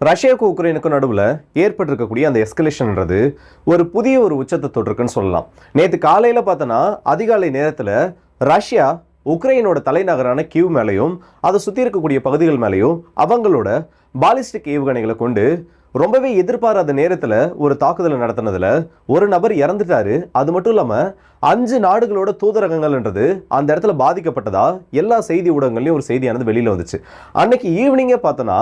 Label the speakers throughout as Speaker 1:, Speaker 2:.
Speaker 1: ரஷ்யாவுக்கு உக்ரைனுக்கும் நடுவில் ஏற்பட்டிருக்கக்கூடிய அந்த எஸ்கலேஷன்ன்றது ஒரு புதிய ஒரு உச்சத்தை தொட்டிருக்குன்னு சொல்லலாம். நேற்று காலையில் பார்த்தோன்னா அதிகாலை நேரத்தில் ரஷ்யா உக்ரைனோட தலைநகரான கியூ மேலேயும் அதை சுற்றி இருக்கக்கூடிய பகுதிகள் மேலேயும் அவங்களோட பாலிஸ்டிக் ஏவுகணைகளை கொண்டு ரொம்பவே எதிர்பாராத நேரத்தில் ஒரு தாக்குதலை நடத்தினதில் ஒரு நபர் இறந்துட்டாரு. அது மட்டும் இல்லாமல் அஞ்சு நாடுகளோட தூதரகங்கள்ன்றது அந்த இடத்துல பாதிக்கப்பட்டதா? எல்லா செய்தி ஊடகங்கள்லையும் ஒரு செய்தியானது வெளியில் வந்துச்சு. அன்னைக்கு ஈவினிங்கே பார்த்தோன்னா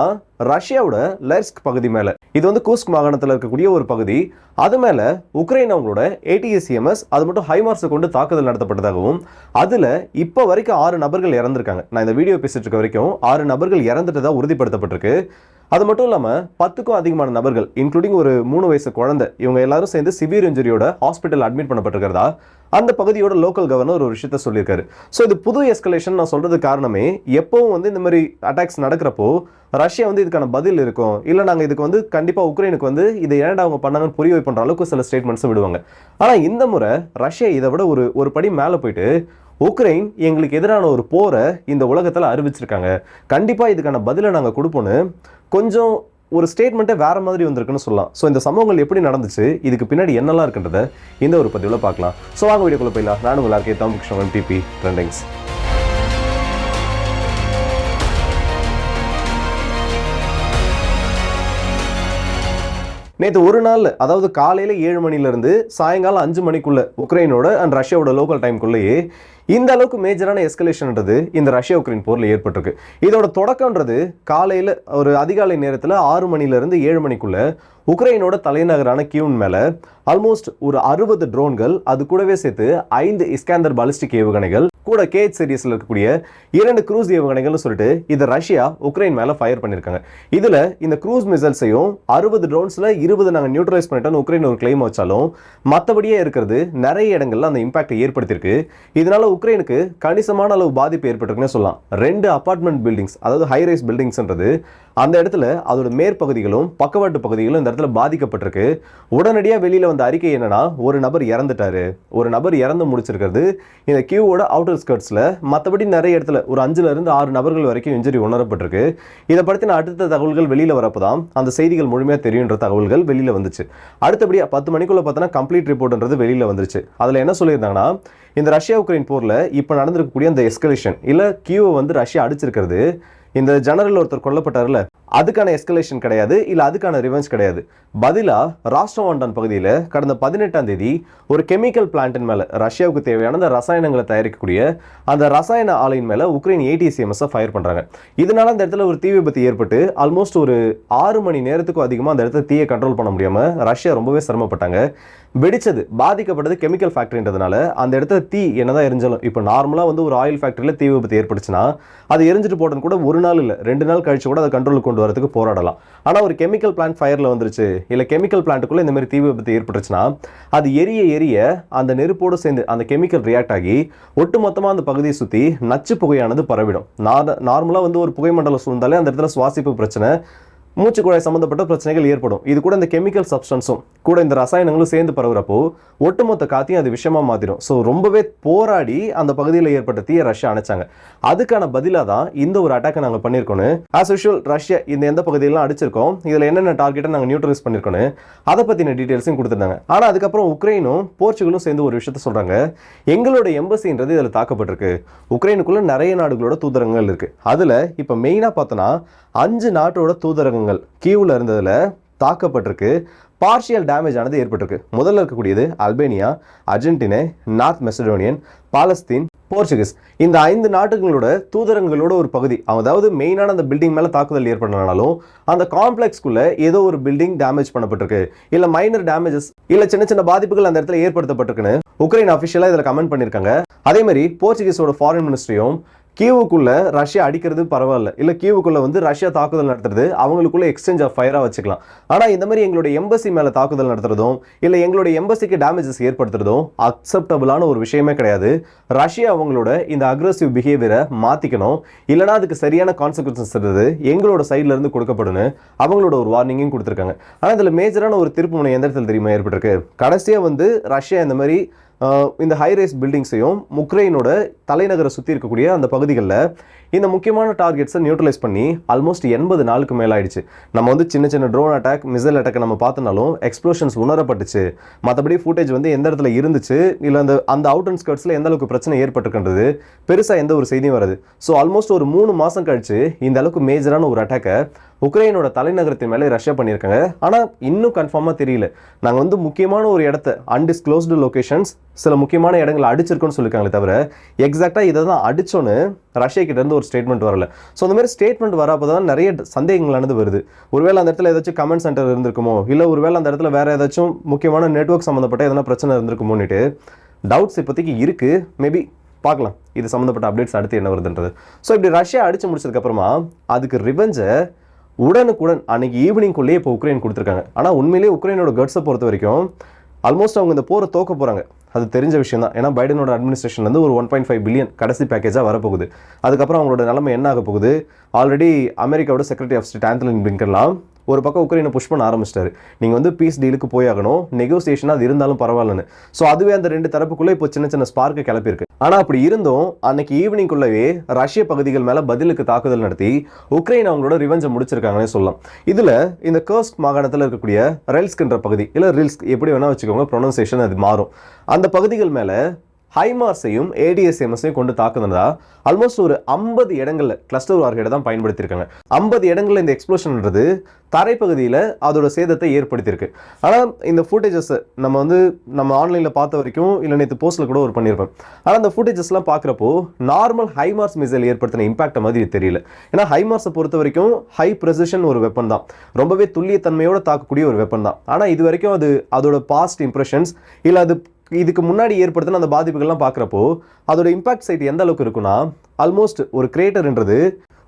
Speaker 1: ரஷ்யாவோட லெர்ஸ்க் பகுதி மேலே இது வந்து கூஸ்க் மாகாணத்தில் இருக்கக்கூடிய ஒரு பகுதி அது மேலே உக்ரைன் அவங்களோட ஏடிஎஸ்சிஎம்எஸ் அது மட்டும் ஹைமார்ஸை கொண்டு தாக்குதல் நடத்தப்பட்டதாகவும் அதில் இப்போ வரைக்கும் ஆறு நபர்கள் இறந்துருக்காங்க. நான் இந்த வீடியோ பேசிட்டு இருக்க வரைக்கும் ஆறு நபர்கள் இறந்துட்டதாக உறுதிப்படுத்தப்பட்டிருக்கு. அது மட்டும் இல்லாமல் பத்துக்கும் அதிகமான நபர்கள் இன்க்ளூடிங் ஒரு மூணு வயசு குழந்தை இவங்க எல்லாரும் சேர்ந்து சிவியர் இன்ஜுரியோட ஹாஸ்பிட்டல் அட்மிட் பண்ணப்பட்டிருக்கிறதா? அந்த பகுதியோட லோக்கல் கவர்னர் ஒரு விஷயத்த சொல்லியிருக்காரு. ஸோ இது புது எஸ்கலேஷன் நான் சொல்றது காரணமே எப்பவும் வந்து இந்த மாதிரி அட்டாக்ஸ் நடக்கிறப்போ ரஷ்யா வந்து இதுக்கான பதில் இருக்கும். இல்லை நாங்கள் இதுக்கு வந்து கண்டிப்பாக உக்ரைனுக்கு வந்து இதை ஏன்டா அவங்க பண்ணாங்கன்னு புரிய வைப்பன்ற அளவுக்கு சில ஸ்டேட்மெண்ட்ஸும் விடுவாங்க. ஆனால் இந்த முறை ரஷ்யா இதை விட ஒரு ஒரு படி மேலே போயிட்டு உக்ரைன் எங்களுக்கு எதிரான ஒரு போரை இந்த உலகத்தில் அறிவிச்சிருக்காங்க. கண்டிப்பாக இதுக்கான பதிலை நாங்கள் கொடுப்போன்னு கொஞ்சம் ஒரு ஸ்டேட்மெண்ட்டே வேறு மாதிரி வந்திருக்குன்னு சொல்லலாம். ஸோ இந்த சம்பவங்கள் எப்படி நடந்துச்சு? இதுக்கு பின்னாடி என்னெல்லாம் இருக்குன்றத இந்த ஒரு பதிவில் பார்க்கலாம். ஸோ வாங்க வீடியோக்குள்ளே போயிடலாம். நானும் உங்கள் இருக்கேன் தாம் கிருஷ்ணன் டிபி ட்ரெண்டிங்ஸ் நேற்று ஒரு நாள் அதாவது காலையில் ஏழு மணிலேருந்து சாயங்காலம் அஞ்சு மணிக்குள்ளே உக்ரைனோட அண்ட் ரஷ்யாவோட லோக்கல் டைம்குள்ளேயே இந்த அளவுக்கு மேஜரான எஸ்கலேஷன்ன்றது இந்த ரஷ்யா உக்ரைன் போரில் ஏற்பட்டிருக்கு. இதோட தொடக்கம்ன்றது காலையில் ஒரு அதிகாலை நேரத்தில் ஆறு மணிலேருந்து ஏழு மணிக்குள்ள உக்ரைனோட தலைநகரான கியூன் மேலே ஆல்மோஸ்ட் ஒரு அறுபது ட்ரோன்கள் அது கூடவே சேர்த்து ஐந்து இஸ்காந்தர் பாலிஸ்டிக் ஏவுகணைகள் கூட கேட் சீரீஸில் இருக்கக்கூடிய இரண்டு க்ரூஸ் ஏவுகணைகள்னு சொல்லிட்டு இது ரஷ்யா உக்ரைன் மேலே ஃபயர் பண்ணியிருக்காங்க இதில் இந்த க்ரூஸ் மிசைல்ஸையும் அறுபது ட்ரோன்ஸில் இருபது நாங்கள் நியூட்ரலைஸ் பண்ணிட்டோம்னு உக்ரைன் ஒரு கிளைம் வச்சாலும் மற்றபடியே இருக்கிறது நிறைய இடங்கள்ல அந்த இம்பாக்டை ஏற்படுத்தியிருக்கு. இதனால் உக்ரைனுக்கு கணிசமான அளவு பாதிப்பு ஏற்பட்டிருக்குன்னு சொல்லலாம். ரெண்டு அபார்ட்மெண்ட் பில்டிங்ஸ் அதாவது ஹை ரைஸ் பில்டிங்ஸ்ன்றது அந்த இடத்துல அதோட மேற்பகுதிகளும் பக்கவாட்டு பகுதிகளும் இந்த இடத்துல பாதிக்கப்பட்டிருக்கு. உடனடியாக வெளியில் வந்த அறிக்கை என்னன்னா ஒரு நபர் இறந்துட்டாரு. ஒரு நபர் இறந்து முடிச்சிருக்கிறது. இந்த கியூவோட அவுட்டர் ஸ்கர்ட்ஸில் மற்றபடி நிறைய இடத்துல ஒரு அஞ்சுலேருந்து ஆறு நபர்கள் வரைக்கும் இன்ஜுரி உணரப்பட்டிருக்கு. இதை பற்றின அடுத்த தகவல்கள் வெளியில் வரப்போ தான் அந்த செய்திகள் முழுமையாக தெரியுன்ற தகவல்கள் வெளியில் வந்துச்சு. அடுத்தபடியாக பத்து மணிக்குள்ளே பார்த்தோன்னா கம்ப்ளீட் ரிப்போர்ட்ன்றது வெளியில் வந்துருச்சு. அதில் என்ன சொல்லியிருந்தாங்கன்னா இந்த ரஷ்யா உக்ரைன் போரில் இப்போ நடந்திருக்கக்கூடிய அந்த எஸ்கலேஷன் இல்லை கியூவை வந்து ரஷ்யா அடிச்சிருக்கிறது இந்த ஜெனரல் ஒருத்தர் கொல்லப்பட்டார்ல அதுக்கான எஸ்கலேஷன் கிடையாது இல்லை அதுக்கான ரிவெஞ்ச் கிடையாது. பதிலாக ராஷ்டிரவாண்டான் பகுதியில் கடந்த பதினெட்டாம் தேதி ஒரு கெமிக்கல் பிளான்ட்டின் மேலே ரஷ்யாவுக்கு தேவையான அந்த ரசாயனங்களை தயாரிக்கக்கூடிய அந்த ரசாயன ஆலையின் மேலே உக்ரைன் ஏடிசிஎம்எஸை ஃபயர் பண்ணுறாங்க இதனால அந்த இடத்துல ஒரு தீ விபத்து ஏற்பட்டு ஆல்மோஸ்ட் ஒரு ஆறு மணி நேரத்துக்கும் அதிகமாக அந்த இடத்துல தீயை கண்ட்ரோல் பண்ண முடியாமல் ரஷ்யா ரொம்பவே சிரமப்பட்டாங்க. வெடிச்சது பாதிக்கப்பட்டது கெமிக்கல் ஃபேக்ட்ரின்றதுனால அந்த இடத்துல தீ என்னதான் எரிஞ்சாலும் இப்போ நார்மலாக வந்து ஒரு ஆயில் ஃபேக்ட்ரியில் தீ விபத்து ஏற்பட்டுச்சுன்னா அது எரிஞ்சிட்டு போட்டது கூட ஒரு நாள் இல்லை ரெண்டு நாள் கழிச்சு கூட அதை கண்ட்ரோலுக்கு கொண்டு வரதுக்கு போராடலாம். ஆனால் ஒரு கெமிக்கல் பிளான்ட் ஃபயரில் வந்துருச்சு. இல்லை கெமிக்கல் பிளான்ட்டுக்குள்ளே இந்த மாதிரி தீ விபத்து ஏற்பட்டுச்சுன்னா அது எரிய எரிய அந்த நெருப்போடு சேர்ந்து அந்த கெமிக்கல் ரியாக்ட் ஆகி ஒட்டுமொத்தமாக அந்த பகுதியை சுற்றி நச்சு புகையானது பரவிடும். நார்மலாக வந்து ஒரு புகை மண்டலம் சூழ்ந்தாலே அந்த இடத்துல சுவாசிப்பு பிரச்சனை மூச்சு குழாய் சம்மந்தப்பட்ட பிரச்சனைகள் ஏற்படும். இது கூட இந்த கெமிக்கல் சப்ஸ்டன்ஸும் கூட இந்த ரசாயனங்களும் சேர்ந்து பரவுறப்போ ஒட்டுமொத்த காத்தையும் அது விஷயமா மாத்திடும் ஸோ ரொம்பவே போராடி அந்த பகுதியில் ஏற்பட்ட தீய ரஷ்யா அணைச்சாங்க. அதுக்கான பதிலாக தான் இந்த ஒரு அட்டாக்கை நாங்கள் பண்ணியிருக்கோன்னு ஆஸ் யூஷுவல் ரஷ்யா இந்த எந்த பகுதியெல்லாம் அடிச்சிருக்கோம் இதில் என்னென்ன டார்கெட்டை நாங்கள் நியூட்ரலைஸ் பண்ணியிருக்கோன்னு அதை பற்றின டீட்டெயில்ஸையும் கொடுத்துருந்தாங்க. ஆனால் அதுக்கப்புறம் உக்ரைனும் போர்ச்சுகலும் சேர்ந்து ஒரு விஷயத்த சொல்கிறாங்க எங்களோட எம்பசின்றது இதில் தாக்கப்பட்டிருக்கு. உக்ரைனுக்குள்ளே நிறைய நாடுகளோட தூதரகங்கள் இருக்குது அதில் இப்போ மெயினாக பார்த்தோன்னா அஞ்சு நாட்டோட தூதரகங்கள் கீவில் இருந்ததில் தாக்கப்பட்டிருக்கு. பார்ஷியல் டேமேஜ் ஆனது ஏற்பட்டிருக்கு. முதல்ல இருக்கக்கூடியது Albania Argentina North Macedonian Palestine Portuguese. இந்த ஐந்து நாட்டுகளோட தூதரங்களோட ஒரு பகுதி. அதாவது மெயினான அந்த பில்டிங் மேலே தாக்குதல் ஏற்படனாலும் அந்த காம்ப்ளெக்ஸ்க்குள்ளே ஏதோ ஒரு பில்டிங் டேமேஜ் பண்ணப்பட்டிருக்கு. இல்லை மைனர் டேமேஜஸ் இல்லை சின்ன சின்ன பாதிப்புகள் அந்த இடத்துல ஏற்படுத்தப்பட்டிருக்குன்னு உக்ரைன் அஃபிஷியலாக இதில் கமெண்ட் பண்ணியிருக்காங்க அதே மாதிரி போர்ச்சுகீஸோட ஃபாரின் மினிஸ்ட்ரியும் கீவுக்குள்ளே ரஷ்யா அடிக்கிறது பரவாயில்ல. இல்லை கீவுக்குள்ளே வந்து ரஷ்யா தாக்குதல் நடத்துறது அவங்களுக்குள்ளே எக்ஸ்சேஞ்ச் ஆஃப் ஃபயராக வச்சுக்கலாம். ஆனால் இந்த மாதிரி எங்களுடைய எம்பசி மேலே தாக்குதல் நடத்துறதும் இல்லை எங்களுடைய எம்பசிக்கு டேமேஜஸ் ஏற்படுத்துறதும் அக்செப்டபுளான ஒரு விஷயமே கிடையாது. ரஷ்யா அவங்களோட இந்த அக்ரஸிவ் பிஹேவியரை மாற்றிக்கணும் இல்லைனா அதுக்கு சரியான கான்சிக்வன்சஸ் இருந்தது எங்களோட சைட்லேருந்து கொடுக்கப்படும் அவங்களோட ஒரு வார்னிங்கும் கொடுத்துருக்காங்க. ஆனால் இதில் மேஜரான ஒரு திருப்பு முனை எந்த இடத்துல தெரியுமா ஏற்பட்டிருக்கு? கடைசியாக வந்து ரஷ்யா இந்த மாதிரி இந்த ஹை ரேஸ் பில்டிங்ஸையும் உக்ரைனோட தலைநகரை சுற்றி இருக்கக்கூடிய அந்த பகுதிகளில் இந்த முக்கியமான டார்கெட்ஸை நியூட்ரலைஸ் பண்ணி ஆல்மோஸ்ட் எண்பது நாளுக்கு மேலே ஆயிடுச்சு. நம்ம வந்து சின்ன சின்ன ட்ரோன் அட்டாக் மிசைல் அட்டாக் நம்ம பார்த்தனாலும் எக்ஸ்ப்ளோஷன்ஸ் உணரப்பட்டுச்சு. மற்றபடி ஃபுட்டேஜ் வந்து எந்த இடத்துல இருந்துச்சு இல்லை அந்த அந்த அவுட் அண்ட் ஸ்கர்ட்ஸில் எந்த அளவுக்கு பிரச்சனை ஏற்பட்டுருக்கின்றது பெருசாக எந்த ஒரு செய்தியும் வருது. ஸோ ஆல்மோஸ்ட் ஒரு மூணு மாதம் கழிச்சு இந்த அளவுக்கு மேஜரான ஒரு அட்டாக்கை உக்ரைனோட தலைநகரத்தின் மேலே ரஷ்யா பண்ணியிருக்காங்க. ஆனால் இன்னும் கன்ஃபார்மாக தெரியல. நாங்கள் வந்து முக்கியமான ஒரு இடத்த அன்டிஸ்க்ளோஸ்டு லொகேஷன்ஸ் சில முக்கியமான இடங்களை அடிச்சிருக்கோன்னு சொல்லியிருக்காங்களே தவிர எக்ஸாக்டாக இதை தான் அடித்தோன்னு ரஷ்யா கிட்டேருந்து ஒரு ஸ்டேட்மெண்ட் வரல. ஸோ அந்த மாதிரி ஸ்டேட்மெண்ட் வரப்போ தான் நிறைய சந்தேகங்களானது வருது. ஒருவேளை அந்த இடத்துல ஏதாச்சும் கமெண்ட் சென்டர் இருந்திருக்குமோ? இல்லை ஒருவேளை அந்த இடத்துல வேறு ஏதாச்சும் முக்கியமான நெட்வொர்க் சம்மந்தப்பட்ட எதனா பிரச்சனை இருந்திருக்குமோன்னுட்டு டவுட்ஸ் இப்போதைக்கு இருக்குது மேபி பார்க்கலாம். இது சம்மந்தப்பட்ட அப்டேட்ஸ் அடுத்து என்ன வருதுன்றது. ஸோ இப்படி ரஷ்யா அடித்து முடிச்சதுக்கப்புறமா அதுக்கு ரிவெஞ்சை உடனுக்குடன் அன்னைக்கு ஈவினிங்குள்ளேயே இப்போ உக்ரைன் கொடுத்துருக்காங்க. ஆனால் உண்மையிலேயே உக்ரைனோட கட்ஸை பொறுத்த வரைக்கும் ஆல்மோஸ்ட் அவங்க இந்த போரை தோக்க போகிறாங்க அது தெரிஞ்ச விஷயம் தான் ஏன்னா பைடனோட அட்மினிஸ்ட்ரேஷன் வந்து ஒரு ஒன் பாயிண்ட் ஃபைவ் பில்லியன் கடைசி பேக்கேஜாக வரப்போகுது. அதுக்கப்புறம் அவங்களோட நிலைமை என்ன ஆக போகுது? ஆல்ரெடி அமெரிக்காவோட செக்ரட்டரி ஆஃப் ஸ்டேட் ஆந்தலின் பிளிங்கன்லாம் ஒரு பக்கம் உக்ரைனை புஷ் பண்ண ஆரம்பிச்சிட்டாரு. நீங்கள் வந்து பீஸ் டீலுக்கு போயாகணும் நெகோசியேஷன் அது இருந்தாலும் பரவாயில்லன்னு. ஸோ அதுவே அந்த ரெண்டு தரப்புக்குள்ளே இப்போ சின்ன சின்ன ஸ்பார்க்கு கிளப்பியிருக்கு. ஆனால் அப்படி இருந்தும் அன்னைக்கு ஈவினிங்குள்ளவே ரஷ்ய பகுதிகள் மேலே பதிலுக்கு தாக்குதல் நடத்தி உக்ரைன் அவங்களோட ரிவெஞ்சை முடிச்சிருக்காங்கன்னே சொல்லலாம். இதில் இந்த கர்ஸ்க் மாகாணத்தில் இருக்கக்கூடிய ரெல்ஸ்கின்ற பகுதி இல்லை ரில்ஸ்க் எப்படி வேணால் வச்சுக்கோங்க ப்ரொனன்சேஷன் அது மாறும். அந்த பகுதிகள் மேலே ஹைமார்ஸையும் ஏடிஎஸ்எம்எஸையும் கொண்டு தாக்குனதா? ஆல்மோஸ்ட் ஒரு ஐம்பது இடங்களில் கிளஸ்டர் வார்ஹெட் தான் பயன்படுத்தியிருக்காங்க. ஐம்பது இடங்களில் இந்த எக்ஸ்ப்ளோஷன்ன்றது தரைப்பகுதியில் அதோட சேதத்தை ஏற்படுத்தியிருக்கு. ஆனால் இந்த ஃபுட்டேஜஸ் நம்ம வந்து நம்ம ஆன்லைனில் பார்த்த வரைக்கும் இல்லை நேற்று போஸ்ட்டில் கூட ஒரு பண்ணியிருப்பேன் ஆனால் அந்த ஃபுட்டேஜஸ்லாம் பார்க்குறப்போ நார்மல் ஹைமார்ஸ் மிசைல் ஏற்படுத்தின இம்பாக்ட் மாதிரி தெரியல. ஏன்னா ஹைமார்ஸை பொறுத்த வரைக்கும் ஹை ப்ரெசிஷன் ஒரு வெப்பன் தான். ரொம்பவே துல்லியத்தன்மையோடு தாக்கக்கூடிய ஒரு வெப்பன் தான். ஆனால் இது வரைக்கும் அது அதோட பாஸ்ட் இம்ப்ரெஷன்ஸ் இல்லை அது இதுக்கு முன்னாடி ஏற்படுத்தின அந்த பாதிப்புகள்லாம் பார்க்குறப்போ அதோட இம்பாக்ட் சைட் எந்த அளவுக்கு இருக்குன்னா ஆல்மோஸ்ட் ஒரு கிரேட்டர்ன்றது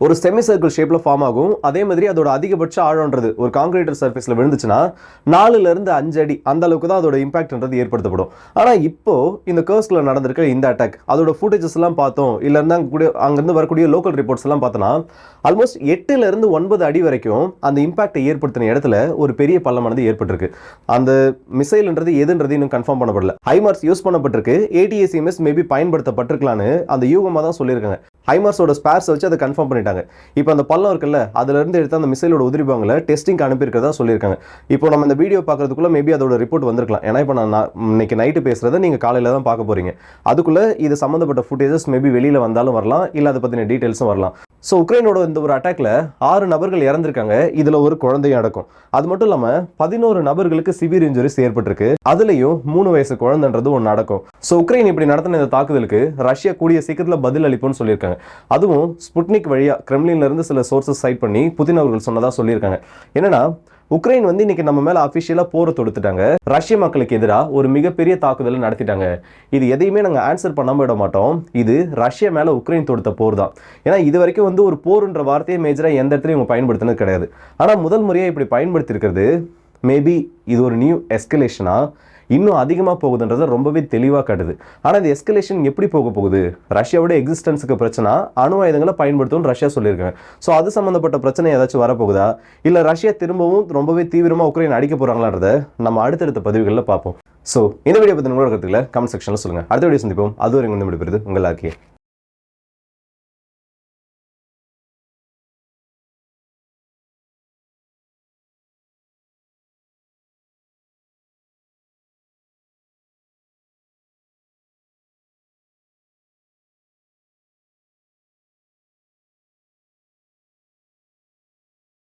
Speaker 1: ஒரு செமி சர்க்கிள் ஷேப்பில் ஃபார்ம் ஆகும். அதே மாதிரி அதோட அதிகபட்ச ஆழம்ன்றது ஒரு காங்கிரீட்டர் சர்ஃபேஸில் விழுந்துச்சுன்னா நாலுல இருந்து அஞ்சு அடி அந்த அளவுக்கு தான் அதோட இம்பாக்ட்ன்றது ஏற்படுத்தப்படும். ஆனால் இப்போ இந்த கர்ஸ்ல நடந்திருக்க இந்த அட்டாக் அதோட ஃபுட்டேஜஸ் எல்லாம் பார்த்தோம் இல்லைன்னா அங்கே கூட அங்கேருந்து வரக்கூடிய லோக்கல் ரிப்போர்ட்ஸ் எல்லாம் பார்த்தோன்னா ஆல்மோஸ்ட் எட்டுல இருந்து ஒன்பது அடி வரைக்கும் அந்த இம்பாக்டை ஏற்படுத்தின இடத்துல ஒரு பெரிய பள்ளமானது ஏற்பட்டிருக்கு. அந்த மிசைல்ன்றது எதுன்றது இன்னும் கன்ஃபார்ம் பண்ணப்படல. ஹைமார்ஸ் யூஸ் பண்ணப்பட்டிருக்கு. ஏடிஎஸ்எம்எஸ் மேபி பயன்படுத்தப்பட்டிருக்கலான்னு அந்த யூகமாக தான் சொல்லியிருக்காங்க. ஹைமார்ஸோட ஸ்பேர்ஸ் வச்சு அதை கன்ஃபார்ம் பண்ணிட்டு பண்ணிட்டாங்க இப்போ அந்த பள்ளம் இருக்குல்ல அதுல இருந்து எடுத்து அந்த மிசைலோட உதிரிபாங்களை டெஸ்டிங் அனுப்பியிருக்கிறதா சொல்லியிருக்காங்க. இப்போ நம்ம இந்த வீடியோ பார்க்குறதுக்குள்ளே மேபி அதோட ரிப்போர்ட் வந்திருக்கலாம். ஏன்னா இப்போ நான் இன்னைக்கு நைட்டு பேசுறதை நீங்கள் காலையில தான் பார்க்க போறீங்க. அதுக்குள்ளே இது சம்மந்தப்பட்ட ஃபுட்டேஜஸ் மேபி வெளியில் வந்தாலும் வரலாம் இல்லை அதை பற்றின டீட்டெயில்ஸும் வரலாம். ஸோ உக்ரைனோட இந்த ஒரு அட்டாக்ல ஆறு நபர்கள் இறந்திருக்காங்க. இதுல ஒரு குழந்தையும் அடக்கும். அது மட்டும் இல்லாம பதினோரு நபர்களுக்கு சிவியர் இன்ஜுரிஸ் ஏற்பட்டிருக்கு. அதுலயும் மூணு வயசு குழந்தைன்றது ஒன்று நடக்கும் ஸோ உக்ரைன் இப்படி நடத்தின இந்த தாக்குதலுக்கு ரஷ்யா கூடிய சீக்கிரத்தில் பதில் அளிப்போம்னு சொல்லியிருக்காங்க. அதுவும் ஸ்புட்னிக் வழியா கிரெம்லின்ல இருந்து சில சோர்சஸ் சைட் பண்ணி புதின் அவர்கள் சொன்னதா சொல்லியிருக்காங்க. என்னன்னா உக்ரைன் வந்து இன்னைக்கு நம்ம மேல அபிஷியலா போரை தொடுத்துட்டாங்க. ரஷ்ய மக்களுக்கு எதிராக ஒரு மிகப்பெரிய தாக்குதலை நடத்திட்டாங்க. இது எதையுமே நாங்க ஆன்சர் பண்ணாம விட மாட்டோம். இது ரஷ்யா மேல உக்ரைன் தொடுத்த போர் தான் ஏன்னா இது வரைக்கும் வந்து ஒரு போர்ன்ற வார்த்தையை மேஜரா எந்த இடத்துலையும் இவங்க பயன்படுத்தினது கிடையாது. ஆனா முதல் முறையாக இப்படி பயன்படுத்தியிருக்கிறது மேபி இது ஒரு நியூ எஸ்கலேஷனா இன்னும் அதிகமாக போகுதுன்றது ரொம்பவே தெளிவாக காட்டுது. ஆனால் இந்த எஸ்கலேஷன் எப்படி போக போகுது? ரஷ்யாவோட எக்ஸிஸ்டன்ஸுக்கு பிரச்சனை அணு ஆயுதங்களை பயன்படுத்தும்னு ரஷ்யா சொல்லியிருக்காங்க. ஸோ அது சம்மந்தப்பட்ட பிரச்சனை ஏதாச்சும் வரப்போகுதா? இல்லை ரஷ்யா திரும்பவும் ரொம்பவே தீவிரமாக உக்ரைன் அடிக்க போகிறாங்களான்றத நம்ம அடுத்தடுத்த பதிவுகளில் பார்ப்போம். ஸோ இந்த வீடியோ பற்றி உங்களோட கருத்துக்களை கமெண்ட் செக்ஷனில் சொல்லுங்கள் அடுத்த வீடியோ சந்திப்போம். அது வரைக்கும் வந்து விடுபடுது உங்கள் ஆக்கியே